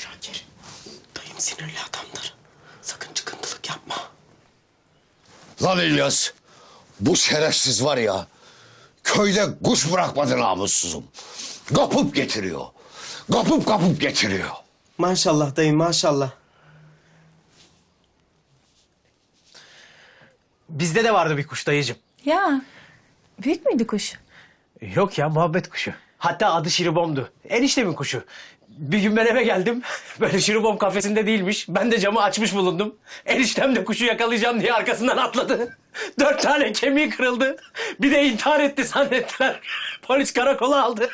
Şakir, dayım sinirli adamdır. Sakın çıkıntılık yapma. Lan İlyas, bu şerefsiz var ya, köyde kuş bırakmadı namussuzum. Kapıp getiriyor. Kapıp kapıp getiriyor. Maşallah dayım maşallah. Bizde de vardı bir kuş dayıcım. Ya büyük müydü kuş? Yok ya muhabbet kuşu. Hatta adı Şiribom'du. Eniştemin kuşu. Bir gün ben eve geldim. Böyle Şiribom kafesinde değilmiş. Ben de camı açmış bulundum. Eniştem de kuşu yakalayacağım diye arkasından atladı. Dört tane kemiği kırıldı. Bir de intihar etti zannettiler. Polis karakola aldı.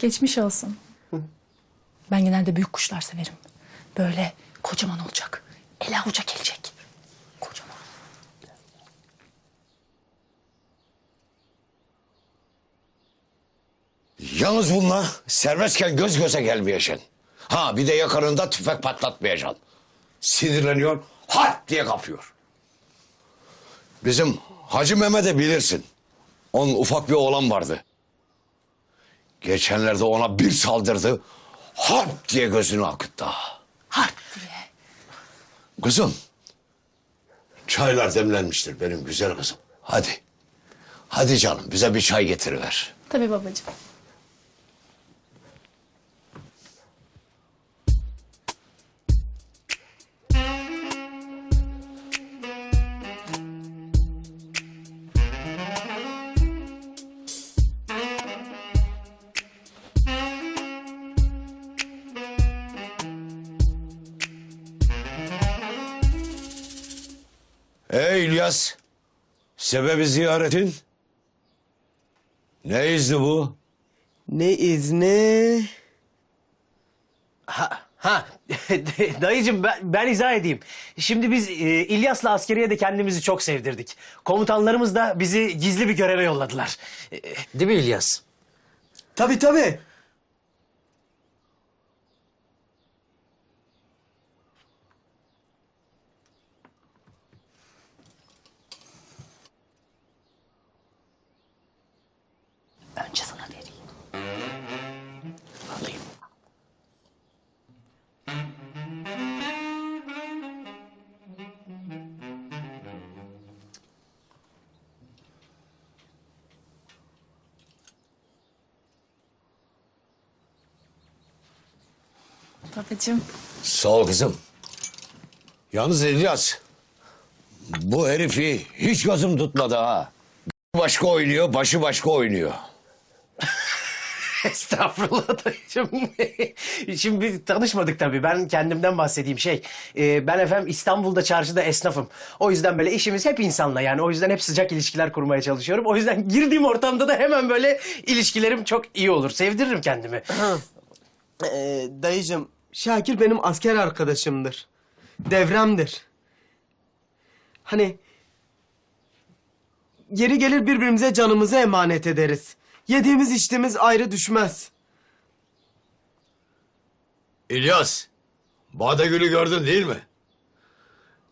Geçmiş olsun. Ben genelde büyük kuşlar severim. Böyle kocaman olacak. Ele avuca gelecek. Yalnız bununla serbestken göz göze gelmeyeceksin. Ha bir de yakarında tüfek patlatmayacaksın. Sinirleniyor, hat diye kapıyor. Bizim Hacı Mehmet'i bilirsin. Onun ufak bir oğlan vardı. Geçenlerde ona bir saldırdı. Hat diye gözünü akıttı. Harp diye. Kızım. Çaylar demlenmiştir benim güzel kızım. Hadi. Hadi canım bize bir çay getiriver. Tabii babacığım. İlyas. Sebebi ziyaretin? Ne izni bu? Ne izni? Ha, ha. dayıcım ben, ben izah edeyim. Şimdi biz e, İlyas'la askeriye de kendimizi çok sevdirdik. Komutanlarımız da bizi gizli bir göreve yolladılar. E, Değil mi İlyas? Tabii tabii. Babacığım. Sağ ol kızım. Yalnız İlyas. Bu herifi hiç gözüm tutmadı ha. Başka oynuyor, başı başka oynuyor. Estağfurullah dayıcım. Şimdi biz tanışmadık tabii. Ben kendimden bahsedeyim. Şey, e, ben efendim İstanbul'da çarşıda esnafım. O yüzden böyle işimiz hep insanla yani. O yüzden hep sıcak ilişkiler kurmaya çalışıyorum. O yüzden girdiğim ortamda da hemen böyle ilişkilerim çok iyi olur. Sevdiririm kendimi. Ee, dayıcım, Şakir benim asker arkadaşımdır. Devremdir. Hani... Yeri gelir birbirimize canımızı emanet ederiz. Yediğimiz içtiğimiz ayrı düşmez. İlyas, Badegül'ü gördün değil mi?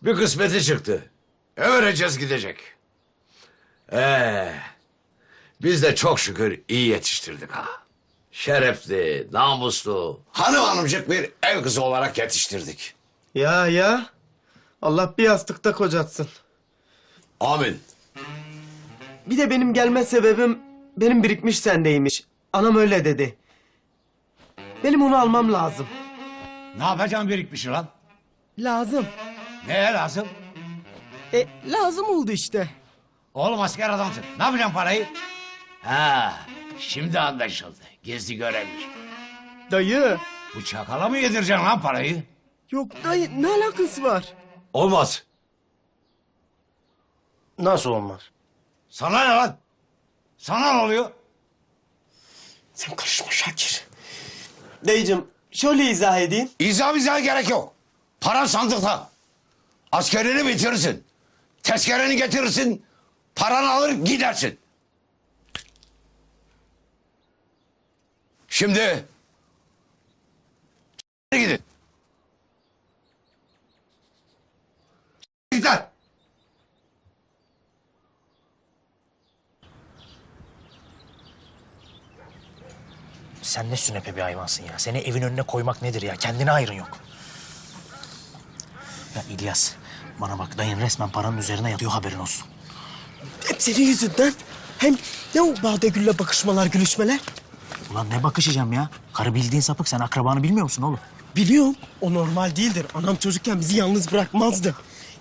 Bir kısmeti çıktı. Öğreneceğiz gidecek. Ee, biz de çok şükür iyi yetiştirdik ha. Şerefli, namuslu, hanım hanımcık bir ev kızı olarak yetiştirdik. Ya ya. Allah bir yastıkta kocatsın. Amin. Bir de benim gelme sebebim benim birikmiş sendeymiş. Anam öyle dedi. Benim onu almam lazım. Ne yapacaksın birikmişi lan? Lazım. Neye lazım? E lazım oldu işte. Oğlum asker adamsın. Ne yapacaksın parayı? Ha, şimdi anlaşıldı. Gizli görevli. Dayı. Bu çakala mı yedireceksin lan parayı? Yok dayı ne alakası var? Olmaz. Nasıl olmaz? Sana ne lan? Sana ne oluyor? Sen karışma Şakir. Dayıcım şöyle izah edeyim. İzah bize gerek yok. Paran sandıkta. Askerini bitirirsin. Tezkereni getirirsin. Paranı alır gidersin. Şimdi gidin. Gidin. Sen ne sünepe bir hayvansın ya. Seni evin önüne koymak nedir ya? Kendine ayrın yok. Ya İlyas, bana bak dayın resmen paranın üzerine yatıyor haberin olsun. Hep senin yüzünden. Hem ne o Badegül'le bakışmalar, gülüşmeler? Ulan ne bakışacağım ya? Karı bildiğin sapık sen akrabanı bilmiyor musun oğlum? Biliyorum. O normal değildir. Anam çocukken bizi yalnız bırakmazdı.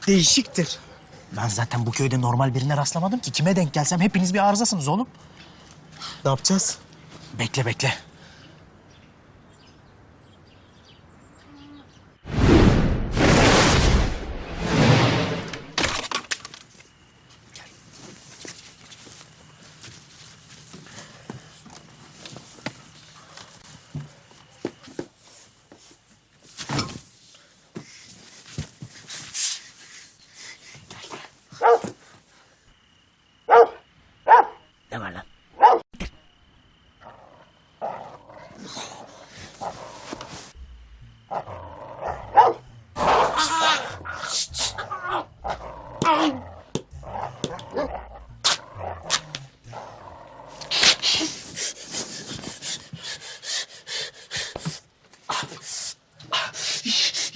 Değişiktir. Ben zaten bu köyde normal birine rastlamadım ki. Kime denk gelsem hepiniz bir arızasınız oğlum. Ne yapacağız? Bekle bekle. Ne var lan?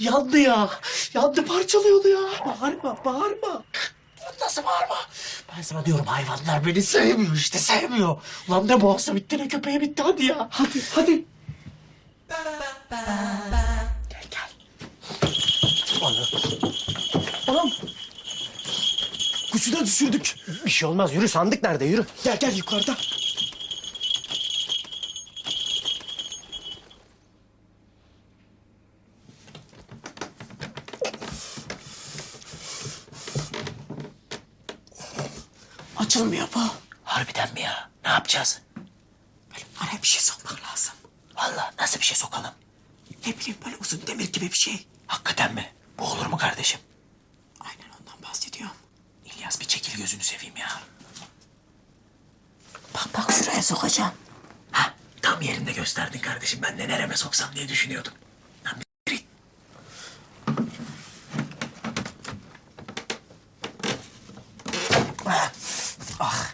Yandı ya. Yandı parçalıyordu ya. Bağırma, bağırma. Ben sana diyorum hayvanlar beni sevmiyor işte sevmiyor. Ulan ne boğazı bitti ne köpeği bitti hadi ya. Hadi, hadi. Anam. Kuşu da düşürdük. Bir şey olmaz yürü sandık nerede yürü. Gel gel yukarıda. Açılmıyor bu. Harbiden mi ya? Ne yapacağız? Böyle araya bir şey sokmak lazım. Vallahi nasıl bir şey sokalım? Ne bileyim böyle uzun demir gibi bir şey. Hakikaten mi? Bu olur mu kardeşim? Aynen ondan bahsediyorum. İlyas bir çekil gözünü seveyim ya. Bak bak şuraya sokacağım. Ha tam yerinde gösterdin kardeşim. Ben de nereme soksam diye düşünüyordum. Lan bir git. Ah, ah.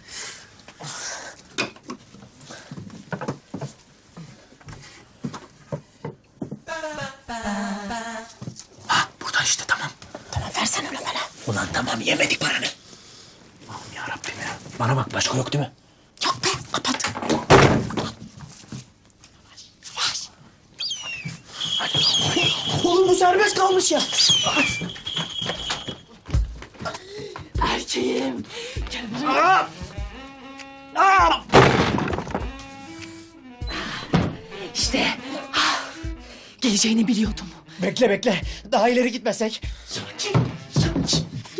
Ha buradan işte tamam. Tamam versene öyle bana. Ulan tamam yemedik paranı. Allah'ım yarabbim ya. Bana bak başka yok değil mi? Yok be kapat. Oğlum bu serbest kalmış ya. Erkeğim. Gel buraya. İşte ah, geleceğini biliyordum. Bekle bekle. Daha ileri gitmesek.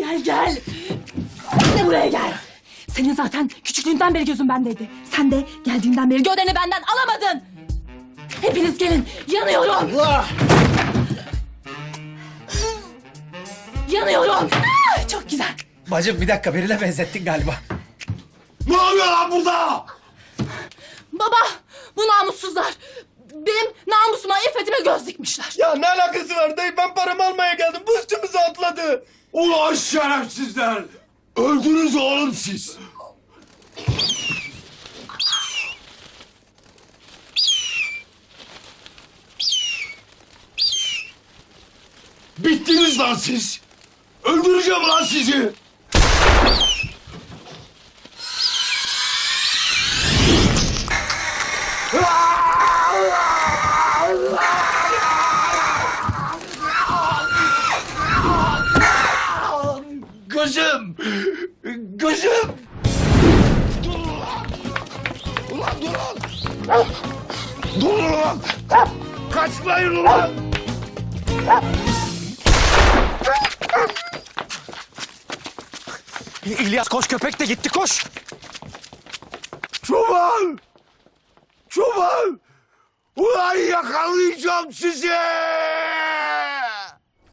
Gel gel. Sen de buraya gel. Senin zaten küçüklüğünden beri gözün bendeydi. Sen de geldiğinden beri gövdeni benden alamadın. Hepiniz gelin. Yanıyorum. Yanıyorum. Ah, çok güzel. Bacım bir dakika birine benzettin galiba. Ne oluyor lan burada? Baba bu namussuzlar benim namusuma, iffetime göz dikmişler. Ya ne alakası var dayı ben paramı almaya geldim. Bu üstümüze atladı. Ulan şerefsizler! Öldünüz oğlum siz! Bittiniz lan siz! Öldüreceğim lan sizi! Gözüm! Gözüm! Durun ulan! Ulan durun! Durun ulan! Kaçmayın ulan! İlyas koş köpek de gitti koş. Çoban! Çoban! Ulan yakalayacağım sizi!